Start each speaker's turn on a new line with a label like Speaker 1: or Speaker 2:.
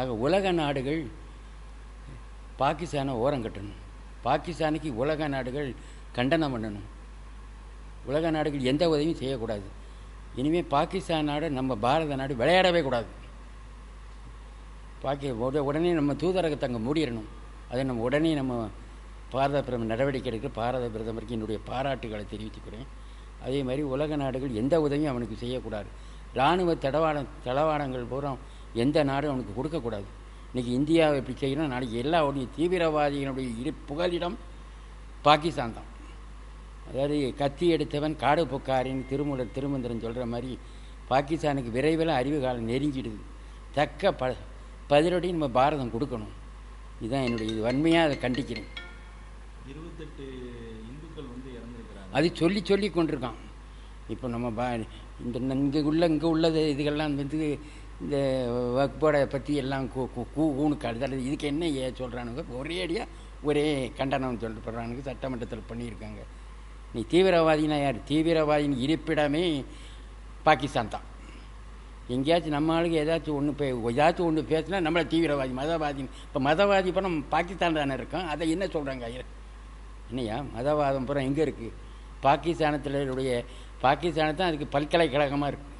Speaker 1: ஆக உலக நாடுகள் பாகிஸ்தானை ஓரம் கட்டணும். பாகிஸ்தானுக்கு உலக நாடுகள் கண்டனம் பண்ணணும். உலக நாடுகள் எந்த உதவியும் செய்யக்கூடாது. இனிமேல் பாகிஸ்தான் நாடு நம்ம பாரத நாடு விளையாடவே கூடாது. பாக்கி உடனே நம்ம தூதரகத்தை அங்கே மூடிடணும். அதை நம்ம உடனே நம்ம பாரத பிரதமர் நடவடிக்கை எடுக்க பாரத பிரதமருக்கு என்னுடைய பாராட்டுகளை தெரிவித்துக்கிறேன். அதே மாதிரி உலக நாடுகள் எந்த உதவியும் அவனுக்கு செய்யக்கூடாது. இராணுவ தடவாட தளவாடங்கள் பூரா எந்த நாடும் அவனுக்கு கொடுக்கக்கூடாது. இன்றைக்கி இந்தியாவை இப்படி செய்யணும் நாளைக்கு எல்லா உடைய தீவிரவாதிகளுடைய இரு புகலிடம் பாகிஸ்தான் தான். அதாவது கத்தி எடுத்தவன் காடு பொக்காரின்னு திருமுட திருமந்திரன் சொல்கிற மாதிரி பாகிஸ்தானுக்கு விரைவில் அறிவு காலம் நெருங்கிடுது. தக்க ப பதிலடி நம்ம பாரதம் கொடுக்கணும். இதுதான் என்னுடைய இது வன்மையாக அதை கண்டிக்கிறேன்.
Speaker 2: இருபத்தெட்டு இந்துக்கள் வந்து இறந்துருக்கிறாங்க.
Speaker 1: அது சொல்லி சொல்லி கொண்டிருக்கான். இப்போ நம்ம பா இந்த இங்கே உள்ள இங்கே உள்ளது இதுகள்லாம் வந்து இந்த வக்போட பற்றி எல்லாம் கூ கூ- கூ கூணு கழுதல் இதுக்கு என்ன ஏ சொல்கிறானுங்க ஒரே அடியாக ஒரே கண்டனம் சொல்லப்படுறானுங்க சட்டமன்றத்தில் பண்ணியிருக்காங்க. நீ தீவிரவாதினா யார்? தீவிரவாதியின் இருப்பிடமே பாகிஸ்தான் தான். எங்கேயாச்சும் நம்ம ஆளுக்கு ஏதாச்சும் ஒன்று பே ஏதாச்சும் ஒன்று பேசினா நம்மளை தீவிரவாதி மதவாதி இப்போ மதவாதி இப்போ நம்ம பாகிஸ்தான் தானே இருக்கோம். அதை என்ன சொல்கிறாங்க ஐயா? என்னையா? மதவாதம் புறம் எங்கே இருக்குது பாகிஸ்தானத்தினுடைய பாகிஸ்தானத்தான் அதுக்கு பல்கலைக்கழகமாக இருக்குது